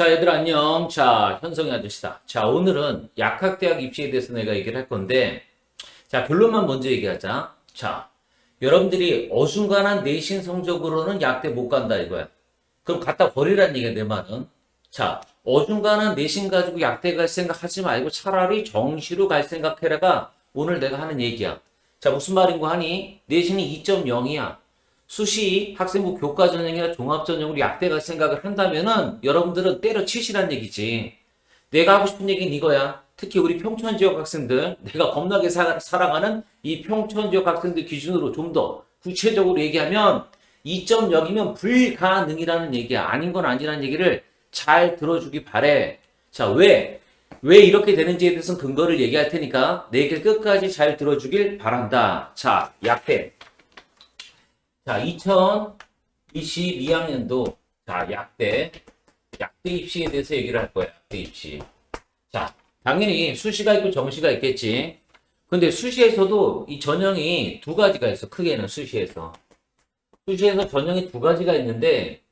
자, 얘들 안녕. 자, 현성이 아저씨다. 자, 오늘은 약학대학 입시에 대해서 내가 얘기를 할 건데, 자, 결론만 먼저 얘기하자. 자, 여러분들이 어중간한 내신 성적으로는 약대 못 간다 이거야. 그럼 갖다 버리란 얘기야, 내 말은. 자, 어중간한 내신 가지고 약대 갈 생각 하지 말고 차라리 정시로 갈 생각해라가 오늘 내가 하는 얘기야. 자, 무슨 말인고 하니? 내신이 2.0이야. 수시 학생부 교과 전형이나 종합 전형으로 약대 갈 생각을 한다면은 여러분들은 때려치시란 얘기지. 내가 하고 싶은 얘기는 이거야. 특히 우리 평촌 지역 학생들, 내가 겁나게 사, 사랑하는 이 평촌 지역 학생들 기준으로 좀 더 구체적으로 얘기하면 2.0이면 불가능이라는 얘기야. 아닌 건 아니라는 얘기를 잘 들어주기 바래. 자, 왜? 왜 이렇게 되는지에 대해서는 근거를 얘기할 테니까 내 얘기를 끝까지 잘 들어주길 바란다. 자, 약대. 자, 2022학년도 자, 약대 약대 입시에 대해서 얘기를 할 거야. 약대 입시. 자, 당연히 수시가 있고 정시가 있겠지. 근데 수시에서도 이 전형이 두 가지가 있어. 크게는 수시에서. 수시에서 전형이 두 가지가 있는데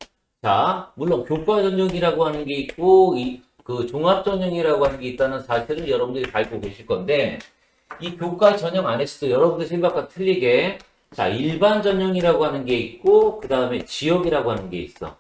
자, 물론 교과 전형이라고 하는 게 있고 이 그 종합 전형이라고 하는 게 있다는 사실을 여러분들이 알고 계실 건데 이 교과 전형 안에서도 여러분들 생각과 틀리게 자, 일반 전형이라고 하는 게 있고, 그 다음에 지역이라고 하는 게 있어.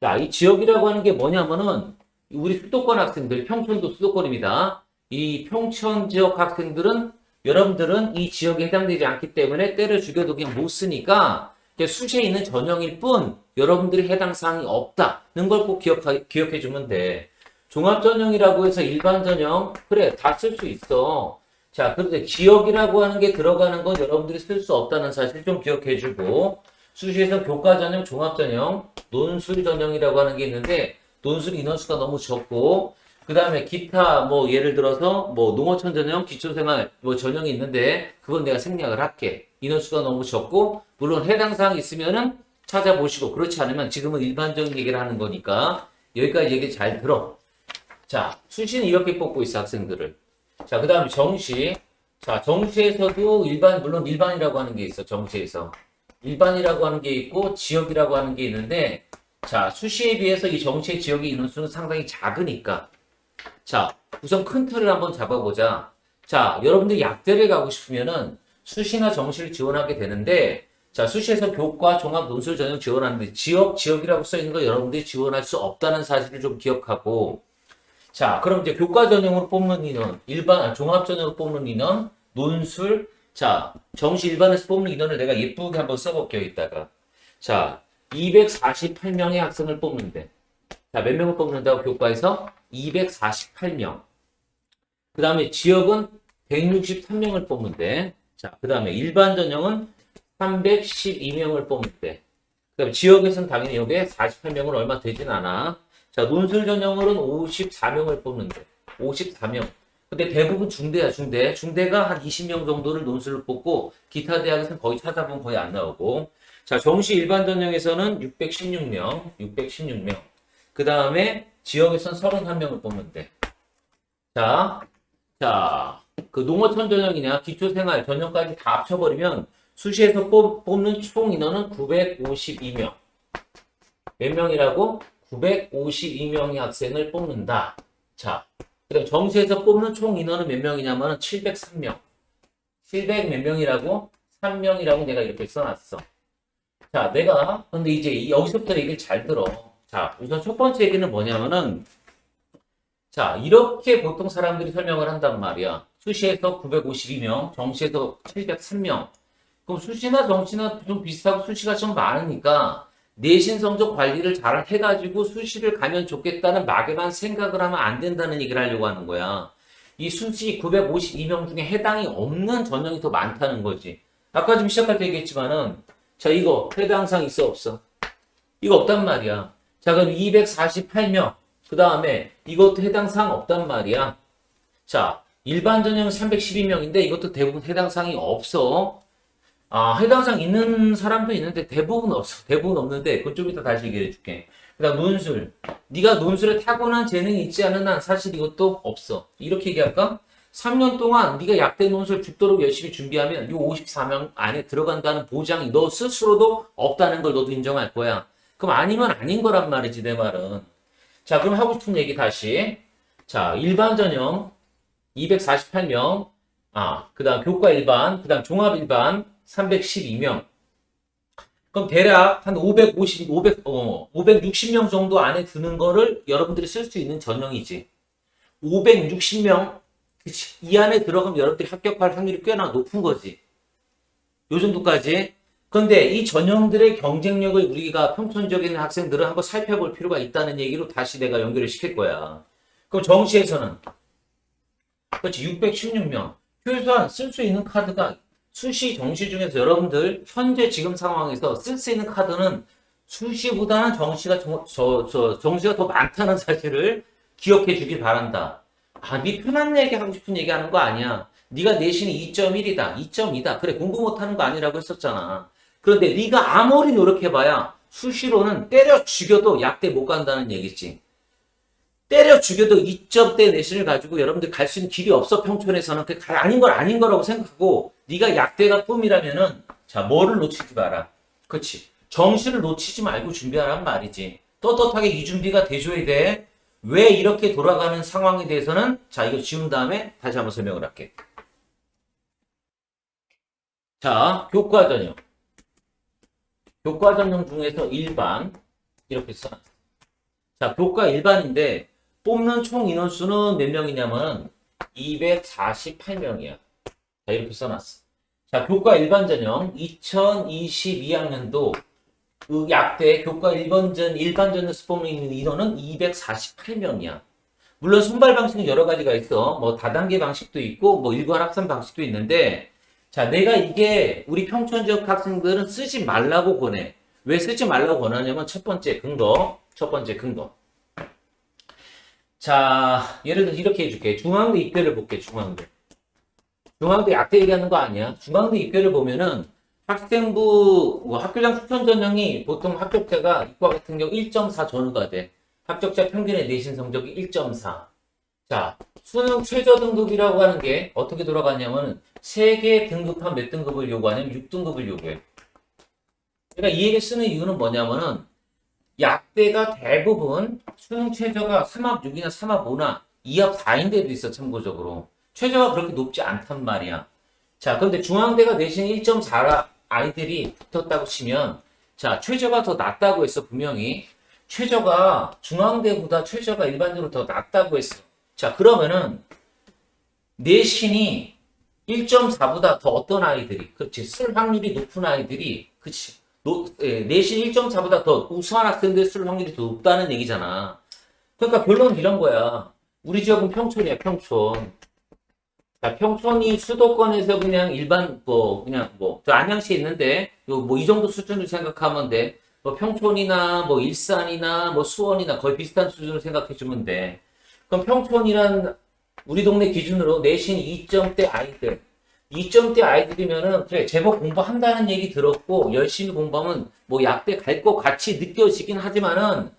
자, 이 지역이라고 하는 게 뭐냐면은, 우리 수도권 학생들, 평촌도 수도권입니다. 이 평촌 지역 학생들은, 여러분들은 이 지역에 해당되지 않기 때문에 때려 죽여도 그냥 못 쓰니까, 수시에 있는 전형일 뿐, 여러분들이 해당 사항이 없다는 걸 꼭 기억해 주면 돼. 종합 전형이라고 해서 일반 전형, 그래, 다 쓸 수 있어. 자, 그런데 지역이라고 하는 게 들어가는 건 여러분들이 쓸 수 없다는 사실 좀 기억해 주고, 수시에서 교과 전형, 종합 전형, 논술 전형이라고 하는 게 있는데, 논술 인원수가 너무 적고, 그 다음에 기타, 뭐, 예를 들어서, 뭐, 농어촌 전형, 기초생활, 뭐, 전형이 있는데, 그건 내가 생략을 할게. 인원수가 너무 적고, 물론 해당 사항 있으면은 찾아보시고, 그렇지 않으면 지금은 일반적인 얘기를 하는 거니까, 여기까지 얘기 잘 들어. 자, 수시는 이렇게 뽑고 있어, 학생들을. 자, 그 다음에 정시. 자, 정시에서도 일반, 물론 일반이라고 하는 게 있어, 정시에서. 일반이라고 하는 게 있고, 지역이라고 하는 게 있는데, 자, 수시에 비해서 이 정시의 지역의 인원수는 상당히 작으니까. 자, 우선 큰 틀을 한번 잡아보자. 자, 여러분들 약대를 가고 싶으면은 수시나 정시를 지원하게 되는데, 자, 수시에서 교과, 종합, 논술 전형 지원하는데, 지역, 지역이라고 써 있는 거 여러분들이 지원할 수 없다는 사실을 좀 기억하고, 자, 그럼 이제 교과 전형으로 뽑는 인원, 일반, 아, 종합 전형으로 뽑는 인원, 논술, 자, 정시 일반에서 뽑는 인원을 내가 예쁘게 한번 써볼게요, 이따가. 자, 248명의 학생을 뽑는데. 자, 몇 명을 뽑는다고 교과에서? 248명. 그 다음에 지역은 163명을 뽑는데. 자, 그 다음에 일반 전형은 312명을 뽑는데. 그 다음에 지역에서는 당연히 여기에 48명은 얼마 되진 않아. 자, 논술 전형으로는 54명을 뽑는데, 54명. 근데 대부분 중대야, 중대. 중대가 한 20명 정도를 논술을 뽑고, 기타 대학에서는 거의 찾아보면 거의 안 나오고. 자, 정시 일반 전형에서는 616명, 616명. 그 다음에 지역에서는 31명을 뽑는데. 자, 자, 그 농어촌 전형이냐, 기초생활 전형까지 다 합쳐버리면, 수시에서 뽑, 뽑는 총 인원은 952명. 몇 명이라고? 952명의 학생을 뽑는다. 자, 그다음 정시에서 뽑는 총 인원은 몇 명이냐면 703명. 700 몇 명이라고? 3명이라고 내가 이렇게 써놨어. 자, 내가 근데 이제 여기서부터 얘기를 잘 들어. 자, 우선 첫 번째 얘기는 뭐냐면은 자, 이렇게 보통 사람들이 설명을 한단 말이야. 수시에서 952명, 정시에서 703명. 그럼 수시나 정시나 좀 비슷하고 수시가 좀 많으니까 내신 성적 관리를 잘 해가지고 수시를 가면 좋겠다는 막연한 생각을 하면 안 된다는 얘기를 하려고 하는 거야. 이 수시 952명 중에 해당이 없는 전형이 더 많다는 거지. 아까 좀 시작할 때 얘기했지만은, 자, 이거 해당 상 있어, 없어? 이거 없단 말이야. 자, 그럼 248명. 그 다음에 이것도 해당 상 없단 말이야. 자, 일반 전형은 312명인데 이것도 대부분 해당 상이 없어. 아, 해당상 있는 사람도 있는데 대부분 없어. 대부분 없는데 그건 좀 이따 다시 얘기해 줄게. 그다음 논술. 네가 논술에 타고난 재능이 있지 않은 한 사실 이것도 없어. 이렇게 얘기할까? 3년 동안 네가 약대 논술 죽도록 열심히 준비하면 이 54명 안에 들어간다는 보장이 너 스스로도 없다는 걸 너도 인정할 거야. 그럼 아니면 아닌 거란 말이지 내 말은. 자, 그럼 하고 싶은 얘기 다시. 자, 일반 전형 248명. 아, 그 다음 교과 일반, 그 다음 종합 일반 312명. 그럼 대략 한 550, 500, 어, 560명 정도 안에 드는 거를 여러분들이 쓸 수 있는 전형이지. 560명, 그치. 이 안에 들어가면 여러분들이 합격할 확률이 꽤나 높은 거지. 요 정도까지. 근데 이 전형들의 경쟁력을 우리가 평촌 지역에 있는 학생들은 한번 살펴볼 필요가 있다는 얘기로 다시 내가 연결을 시킬 거야. 그럼 정시에서는 그렇지 616명 최소한 쓸 수 있는 카드가 수시 정시 중에서 여러분들 현재 지금 상황에서 쓸 수 있는 카드는 수시보다는 정시가 정, 저, 저, 정시가 더 많다는 사실을 기억해 주길 바란다. 아, 네 편한 얘기 하고 싶은 얘기 하는 거 아니야. 네가 내신이 2.1이다, 2.2다. 그래 공부 못하는 거 아니라고 했었잖아. 그런데 네가 아무리 노력해봐야 수시로는 때려 죽여도 약대 못 간다는 얘기지. 때려 죽여도 2점대 내신을 가지고 여러분들 갈 수 있는 길이 없어 평촌에서는 그 아닌 걸 아닌 거라고 생각하고 네가 약대가 꿈이라면은 자 뭐를 놓치지 마라. 그렇지. 정시를 놓치지 말고 준비하란 말이지. 떳떳하게 이 준비가 돼줘야 돼. 왜 이렇게 돌아가는 상황에 대해서는 자 이거 지운 다음에 다시 한번 설명을 할게. 자 교과 전형. 교과 전형 중에서 일반 이렇게 써놨어. 자 교과 일반인데 뽑는 총 인원수는 몇 명이냐면 248명이야. 자, 이렇게 써놨어. 자, 교과 일반 전형 2022학년도 그 약대 교과 일반전 일반전에서 뽑는 인원은 248명이야. 물론 선발 방식은 여러 가지가 있어. 뭐 다단계 방식도 있고 뭐 일괄 합산 방식도 있는데 자, 내가 이게 우리 평촌 지역 학생들은 쓰지 말라고 권해. 왜 쓰지 말라고 권하냐면 첫 번째 근거, 첫 번째 근거. 자, 예를 들어 이렇게 해줄게. 중앙대 입결을 볼게, 중앙대. 중앙대 약대 얘기하는 거 아니야. 중앙대 입결을 보면은 학생부, 뭐 학교장 추천 전형이 보통 합격자가 이과 같은 경우 1.4 전후가 돼. 합격자 평균의 내신 성적이 1.4. 자, 수능 최저 등급이라고 하는 게 어떻게 돌아가냐면은 세 개 등급한 몇 등급을 요구하냐면 6등급을 요구해. 그러니까 이 얘기 쓰는 이유는 뭐냐면은 약대가 대부분 수능 최저가 3합 6이나 3합 5나 2합 4인 데도 있어 참고적으로. 최저가 그렇게 높지 않단 말이야. 자 그런데 중앙대가 내신 1.4라 아이들이 붙었다고 치면 자 최저가 더 낮다고 했어 분명히. 최저가 중앙대보다 최저가 일반적으로 더 낮다고 했어. 자 그러면은 내신이 1.4보다 더 어떤 아이들이 그렇지 쓸 확률이 높은 아이들이 그치 노, 예, 내신 1.4보다 더 우수한 학생들 쓸 확률이 더 높다는 얘기잖아. 그러니까 결론은 이런 거야. 우리 지역은 평촌이야, 평촌. 자, 평촌이 수도권에서 그냥 일반, 뭐, 그냥 뭐, 저 안양시에 있는데, 뭐이 정도 수준을 생각하면 돼. 뭐 평촌이나 뭐 일산이나 뭐 수원이나 거의 비슷한 수준을 생각해 주면 돼. 그럼 평촌이란 우리 동네 기준으로 내신 2점대 아이들, 2점대 아이들이면은 그래 제법 공부한다는 얘기 들었고 열심히 공부하면 뭐 약대 갈 것 같이 느껴지긴 하지만은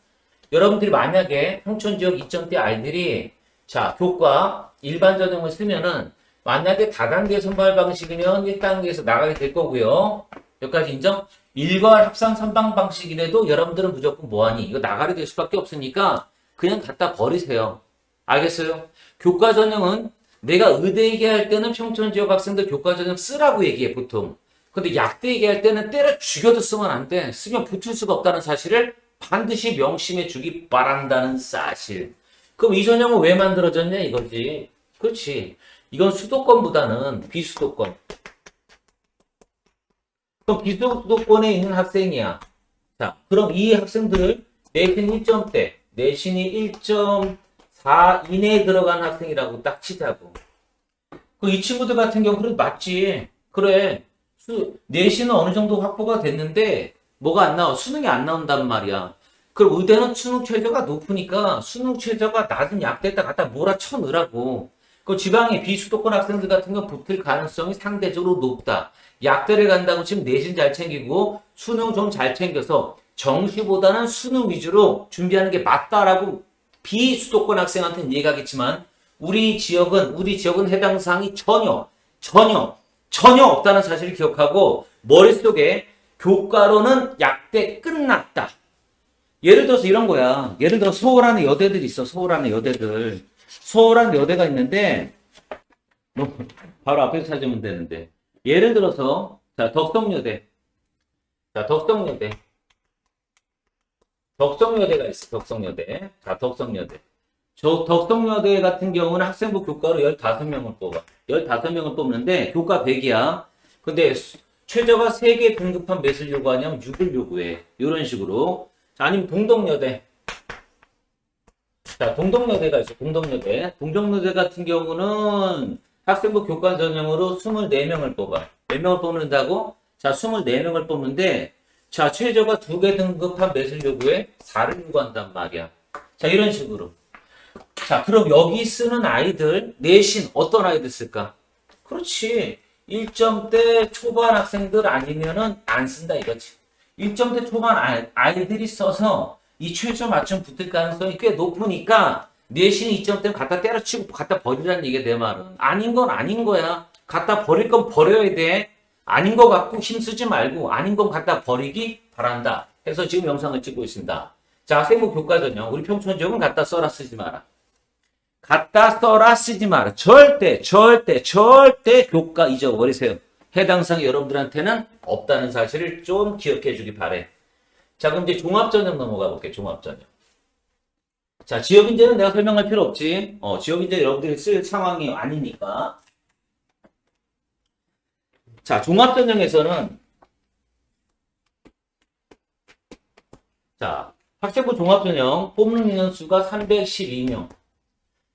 여러분들이 만약에 평촌 지역 2점대 아이들이 자 교과 일반 전형을 쓰면은 만약에 다단계 선발 방식이면 1단계에서 나가게 될 거고요. 여기까지 인정? 일괄 합산 선방 방식이라도 여러분들은 무조건 뭐하니? 이거 나가게 될 수밖에 없으니까 그냥 갖다 버리세요. 알겠어요? 교과 전형은 내가 의대 얘기할 때는 평촌 지역 학생들 교과 전형 쓰라고 얘기해 보통. 근데 약대 얘기할 때는 때려 죽여도 쓰면 안 돼. 쓰면 붙을 수가 없다는 사실을 반드시 명심해 주기 바란다는 사실. 그럼 이 전형은 왜 만들어졌냐 이거지. 그렇지. 이건 수도권보다는 비수도권. 그럼 비수도권에 있는 학생이야. 자, 그럼 이 학생들을 내신 1점대, 내신이 1.4 이내에 들어간 학생이라고 딱 치자고. 그 이 친구들 같은 경우 그래 맞지. 그래. 수, 내신은 어느 정도 확보가 됐는데 뭐가 안 나와? 수능이 안 나온단 말이야. 그럼 의대는 수능 최저가 높으니까 수능 최저가 낮은 약대에다 갖다 몰아쳐 넣으라고. 그 지방의 비수도권 학생들 같은 경우 붙을 가능성이 상대적으로 높다. 약대를 간다고 지금 내신 잘 챙기고 수능 좀 잘 챙겨서 정시보다는 수능 위주로 준비하는 게 맞다라고 비수도권 학생한테는 얘기하겠지만 우리 지역은 우리 지역은 해당 사항이 전혀 전혀 전혀 없다는 사실을 기억하고 머릿속에 교과로는 약대 끝났다. 예를 들어서 이런 거야. 예를 들어 서울 안에 여대들이 있어. 서울 안에 여대들. 서울 안에 여대가 있는데 뭐 바로 앞에서 찾으면 되는데 예를 들어서 자 덕성여대 자 덕성여대 덕성여대가 있어. 덕성여대 자 덕성여대 저 덕성여대 같은 경우는 학생부 교과로 15명을 뽑아. 15명을 뽑는데 교과 100이야. 근데 수- 최저가 3개 등급한 몇을 요구하냐면 6을 요구해. 이런 식으로. 자, 아니면 동덕여대. 자, 동덕여대가 있어. 동덕여대. 동덕여대 같은 경우는 학생부 교과 전형으로 24명을 뽑아. 몇 명을 뽑는다고? 자, 24명을 뽑는데 자, 최저가 2개 등급한 몇을 요구해? 4를 요구한단 말이야. 자, 이런 식으로. 자, 그럼 여기 쓰는 아이들, 내신 어떤 아이들 쓸까? 그렇지. 1점대 초반 학생들 아니면은 안 쓴다 이거지. 1점대 초반 아이, 아이들이 써서 이 최저 맞춤 붙을 가능성이 꽤 높으니까 내신 2점대 갖다 때려치고 갖다 버리라는 얘기야, 내 말은. 아닌 건 아닌 거야. 갖다 버릴 건 버려야 돼. 아닌 거 갖고 힘쓰지 말고 아닌 건 갖다 버리기 바란다. 해서 지금 영상을 찍고 있습니다. 자, 학생부 교과 전형. 우리 평촌 지역은 갖다 써라 쓰지 마라. 갖다 써라 쓰지 마라. 절대, 절대, 절대 교과 잊어버리세요. 해당상 여러분들한테는 없다는 사실을 좀 기억해 주기 바래. 자, 그럼 이제 종합전형 넘어가 볼게요. 종합전형. 자, 지역인재는 내가 설명할 필요 없지. 어, 지역인재 여러분들이 쓸 상황이 아니니까. 자, 종합전형에서는 자, 학생부 종합전형 뽑는 인원수가 312명.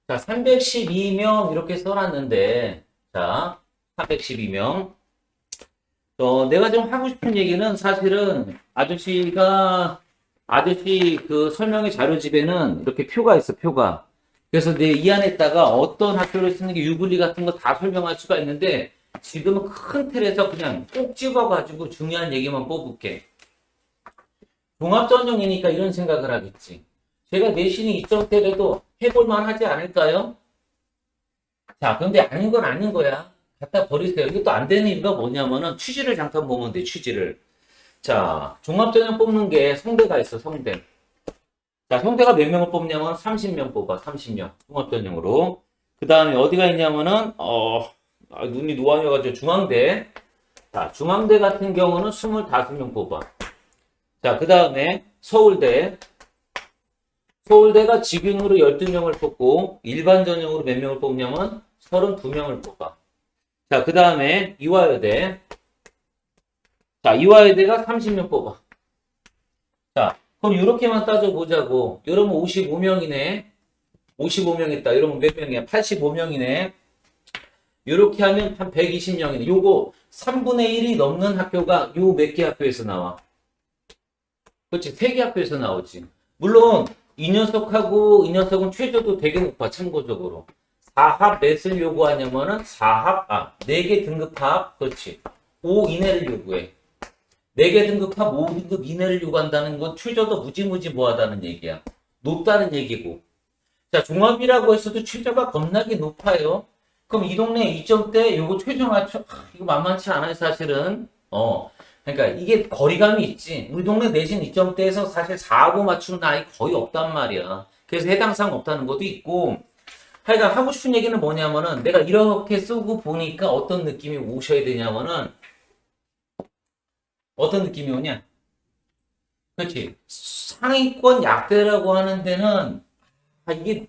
자, 312명 이렇게 써놨는데, 자, 312명. 어, 내가 좀 하고 싶은 얘기는 사실은 아저씨가, 아저씨 그 설명의 자료집에는 이렇게 표가 있어, 표가. 그래서 내 이 안에다가 어떤 학교를 쓰는 게 유불리 같은 거 다 설명할 수가 있는데, 지금은 큰 틀에서 그냥 꼭 집어가지고 중요한 얘기만 뽑을게. 종합전형이니까 이런 생각을 하겠지. 제가 내신이 2점대라도 해볼만 하지 않을까요? 자, 근데 아닌 건 아닌 거야. 갖다 버리세요. 이것도 안 되는 이유가 뭐냐면은 취지를 잠깐 보면 돼, 취지를. 자, 종합전형 뽑는 게 성대가 있어, 성대. 자, 성대가 몇 명을 뽑냐면 30명 뽑아, 30명. 종합전형으로. 그 다음에 어디가 있냐면은, 어, 아, 눈이 노안이어가지고 중앙대. 자, 중앙대 같은 경우는 25명 뽑아. 자, 그 다음에 서울대. 서울대가 직윤으로 12명을 뽑고 일반 전형으로 몇 명을 뽑냐면 32명을 뽑아. 자, 그 다음에 이화여대. 자, 이화여대가 30명 뽑아. 자, 그럼 이렇게만 따져보자고. 이러면 55명이네. 55명 있다. 이러면 몇 명이야? 85명이네. 이렇게 하면 한 120명이네. 요거 3분의 1이 넘는 학교가 요 몇 개 학교에서 나와. 그렇지. 세개 학교에서 나오지. 물론 이 녀석하고 이 녀석은 최저도 되게 높아. 참고적으로. 4합 몇을 요구하냐면은 4합 아, 4개 등급합. 그렇지. 5 이내를 요구해. 4개 등급합 5등급 이내를 요구한다는 건 최저도 무지무지 뭐하다는 얘기야. 높다는 얘기고. 자, 종합이라고 했어도 최저가 겁나게 높아요. 그럼 이 동네 2점대 요거 최저 맞춰 아, 이거 만만치 않아요, 사실은. 어. 그러니까 이게 거리감이 있지. 우리 동네 내신 2점대에서 사실 4하고 맞추는 아이 거의 없단 말이야. 그래서 해당 사항 없다는 것도 있고. 하여간 하고 싶은 얘기는 뭐냐면은 내가 이렇게 쓰고 보니까 어떤 느낌이 오셔야 되냐면은 어떤 느낌이 오냐? 그렇지. 상위권 약대라고 하는 데는 아, 이게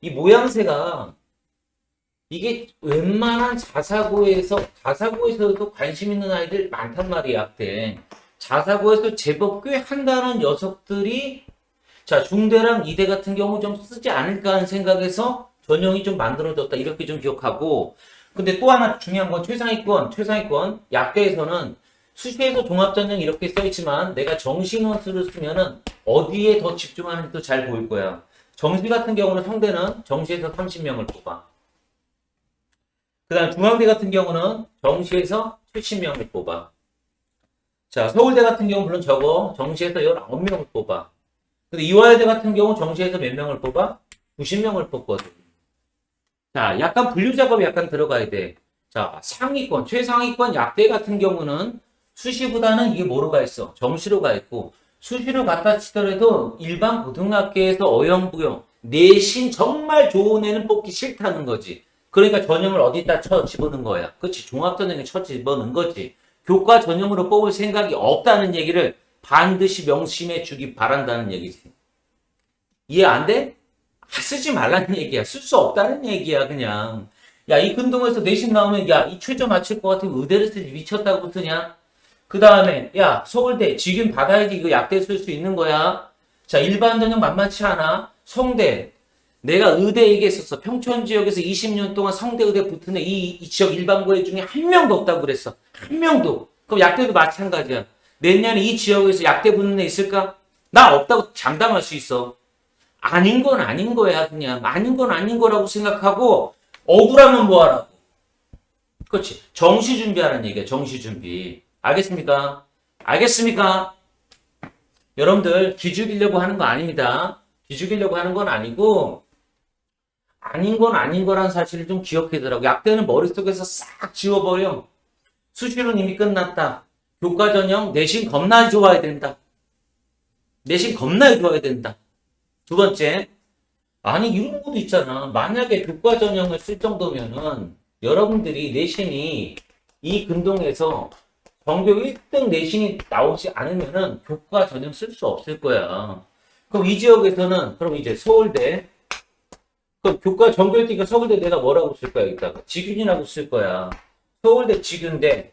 이 모양새가 이게 웬만한 자사고에서 자사고에서도 관심 있는 아이들 많단 말이야 약대. 자사고에서 제법 꽤 한다는 녀석들이 자 중대랑 이대 같은 경우 좀 쓰지 않을까 하는 생각에서 전형이 좀 만들어졌다 이렇게 좀 기억하고 근데 또 하나 중요한 건 최상위권 최상위권 약대에서는 수시에서 종합전형 이렇게 써있지만 내가 정시원수를 쓰면은 어디에 더 집중하는지도 잘 보일 거야. 정시 같은 경우는 상대는 정시에서 30명을 뽑아. 그 다음 중앙대 같은 경우는 정시에서 70명을 뽑아. 자, 서울대 같은 경우 물론 적어. 정시에서 19명을 뽑아. 근데 이화여대 같은 경우 정시에서 몇 명을 뽑아? 90명을 뽑거든. 자, 약간 분류 작업이 약간 들어가야 돼. 자, 상위권, 최상위권 약대 같은 경우는 수시보다는 이게 뭐로 가 있어? 정시로 가 있고, 수시로 갖다 치더라도 일반 고등학교에서 어영부영 내신 정말 좋은 애는 뽑기 싫다는 거지. 그러니까 전형을 어디다 쳐 집어넣은 거야. 그렇지. 종합전형에 쳐 집어넣은 거지. 교과 전형으로 뽑을 생각이 없다는 얘기를 반드시 명심해 주기 바란다는 얘기지. 이해 안 돼? 아, 쓰지 말라는 얘기야. 쓸 수 없다는 얘기야, 그냥. 야, 이 근동에서 내신 나오면, 야, 이 최저 맞출 것 같으면 의대를 쓰지 미쳤다고 쓰냐? 그 다음에, 야, 서울대 지금 받아야지 이거 약대 쓸 수 있는 거야. 자, 일반 전형 만만치 않아. 성대. 내가 의대 얘기했었어. 평촌 지역에서 20년 동안 성대 의대 붙은 애, 이, 이 지역 일반고애 중에 한 명도 없다고 그랬어. 한 명도. 그럼 약대도 마찬가지야. 내년에 이 지역에서 약대 붙는 애 있을까? 나 없다고 장담할 수 있어. 아닌 건 아닌 거야, 그냥. 아닌 건 아닌 거라고 생각하고, 억울하면 뭐 하라고. 그렇지. 정시 준비하는 얘기야, 정시 준비. 알겠습니까? 알겠습니까? 여러분들, 기죽이려고 하는 거 아닙니다. 기죽이려고 하는 건 아니고, 아닌 건 아닌 거란 사실을 좀 기억해 두라고. 약대는 머릿속에서 싹 지워버려. 수시로는 이미 끝났다. 교과 전형 내신 겁나 좋아야 된다. 내신 겁나 좋아야 된다. 두 번째, 아니 이런 것도 있잖아. 만약에 교과 전형을 쓸 정도면은 여러분들이 내신이 이 근동에서 전교 1등 내신이 나오지 않으면은 교과 전형 쓸 수 없을 거야. 그럼 이 지역에서는 그럼 이제 서울대 그럼 교과 전교 1등이니까 서울대 내가 뭐라고 쓸 거야 이따가 지균이라고 쓸 거야. 서울대 지균대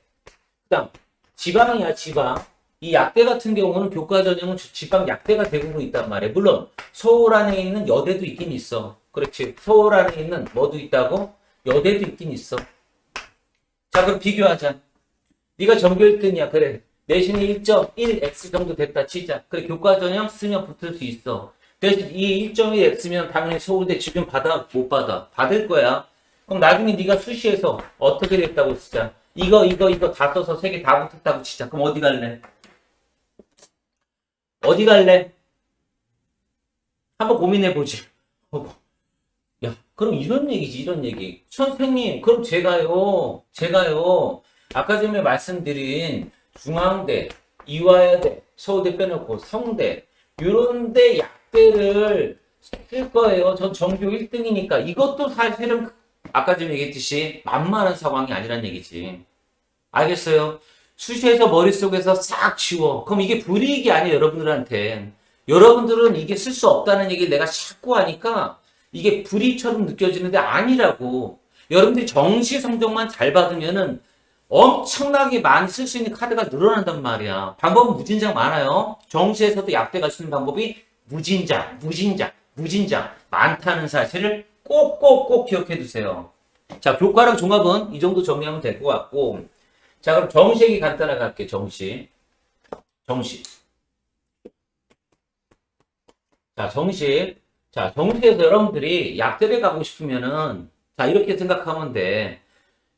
그다음 지방이야 지방. 이 약대 같은 경우는 교과 전형은 지- 지방 약대가 대부분 있단 말이야. 물론 서울 안에 있는 여대도 있긴 있어. 그렇지. 서울 안에 있는 뭐도 있다고? 여대도 있긴 있어. 자 그럼 비교하자. 네가 전교 1등이야. 그래. 내신이 1.1x 정도 됐다 치자. 그래 교과 전형 쓰면 붙을 수 있어. 이 1.1x면 당연히 서울대 지금 받아 못 받아. 받을 거야. 그럼 나중에 네가 수시에서 어떻게 됐다고 치자. 이거 이거 이거 다 써서 세 개 다 붙었다고 치자. 그럼 어디 갈래? 어디 갈래? 한번 고민해 보지. 야, 그럼 이런 얘기지, 이런 얘기. 선생님, 그럼 제가요, 제가요, 아까 전에 말씀드린 중앙대, 이화여대, 서울대 빼놓고 성대, 요런데 약 대를 쓸 거예요. 전 전교 1등이니까. 이것도 사실은 아까 전에 얘기했듯이 만만한 상황이 아니란 얘기지. 알겠어요? 수시에서 머릿속에서 싹 지워. 그럼 이게 불이익이 아니에요, 여러분들한테. 여러분들은 이게 쓸 수 없다는 얘기를 내가 자꾸 하니까 이게 불이익처럼 느껴지는데 아니라고. 여러분들이 정시 성적만 잘 받으면은 엄청나게 많이 쓸 수 있는 카드가 늘어난단 말이야. 방법은 무진장 많아요. 정시에서도 약대 갈 수 있는 방법이 무진장, 무진장, 무진장 많다는 사실을 꼭꼭꼭 기억해 두세요. 자, 교과랑 종합은 이 정도 정리하면 될 것 같고, 자, 그럼 얘기 간단하게 할게요, 정시. 정시. 자, 정시. 자, 정시에서 여러분들이 약대를 가고 싶으면은, 자, 이렇게 생각하면 돼.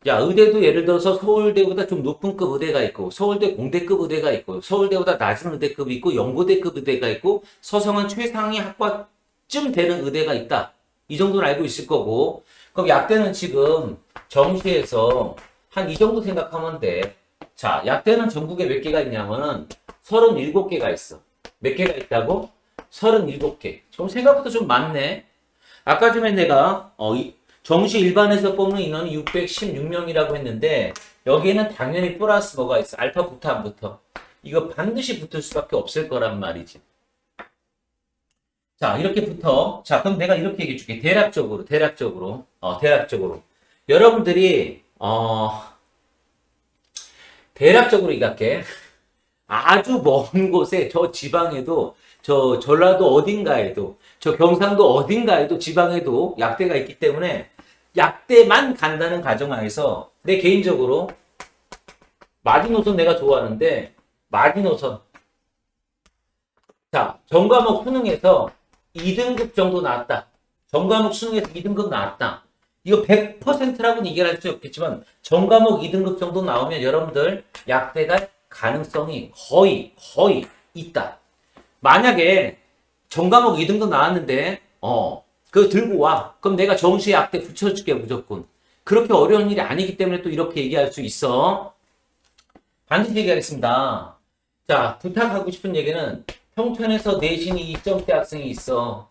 야, 의대도 예를 들어서 서울대보다 좀 높은 급 의대가 있고, 서울대 공대급 의대가 있고, 서울대보다 낮은 의대급이 있고, 연고대급 의대가 있고, 서성한 최상위 학과쯤 되는 의대가 있다. 이 정도는 알고 있을 거고, 그럼 약대는 지금 정시에서 한 이 정도 생각하면 돼. 자, 약대는 전국에 몇 개가 있냐면은 37개가 있어. 몇 개가 있다고? 37개. 좀 생각보다 좀 많네. 아까 전에 내가 어, 이- 정시 일반에서 뽑는 인원이 616명이라고 했는데 여기에는 당연히 플러스 뭐가 있어. 알파 붙어 안 붙어. 이거 반드시 붙을 수밖에 없을 거란 말이지. 자, 이렇게 붙어. 자, 그럼 내가 이렇게 얘기해 줄게. 대략적으로, 대략적으로. 어, 대략적으로. 여러분들이, 어, 대략적으로 얘기할게. 아주 먼 곳에, 저 지방에도, 저 전라도 어딘가에도, 저 경상도 어딘가에도 지방에도 약대가 있기 때문에 약대만 간다는 가정하에서 내 개인적으로 마지노선 내가 좋아하는데, 마지노선. 자, 전과목 수능에서 2등급 정도 나왔다. 전과목 수능에서 2등급 나왔다. 이거 100%라고는 얘기할 수 없겠지만 전과목 2등급 정도 나오면 여러분들 약대가 가능성이 거의 거의 있다. 만약에 전과목 2등급 나왔는데 어 그거 들고 와. 그럼 내가 정시 약대 붙여줄게 무조건. 그렇게 어려운 일이 아니기 때문에 또 이렇게 얘기할 수 있어. 반드시 얘기하겠습니다. 자 부탁하고 싶은 얘기는 평편에서 내신이 2점대 학생이 있어.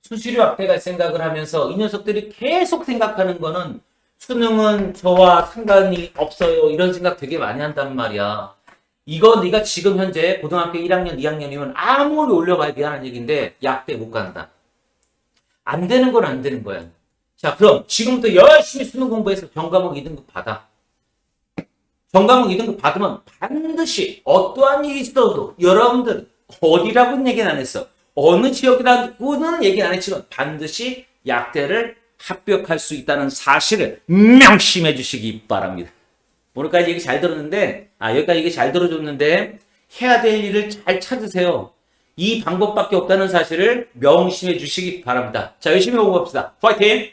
수시료 확대갈 생각을 하면서 이 녀석들이 계속 생각하는 거는 수능은 저와 상관이 없어요. 이런 생각 되게 많이 한단 말이야. 이거 네가 지금 현재 고등학교 1학년, 2학년이면 아무리 올려봐야 미안한 얘기인데 약대 못 간다. 안 되는 건 안 되는 거야. 자, 그럼 지금부터 열심히 수능 공부해서 전과목 2등급 받아. 전과목 2등급 받으면 반드시 어떠한 일이 있어도 여러분들 어디라고는 얘기는 안 했어. 어느 지역이라고는 얘기 안 했지만 반드시 약대를 합격할 수 있다는 사실을 명심해 주시기 바랍니다. 오늘까지 얘기 잘 들었는데, 아, 여기까지 얘기 잘 들어줬는데, 해야 될 일을 잘 찾으세요. 이 방법밖에 없다는 사실을 명심해 주시기 바랍니다. 자, 열심히 공부합시다. 파이팅!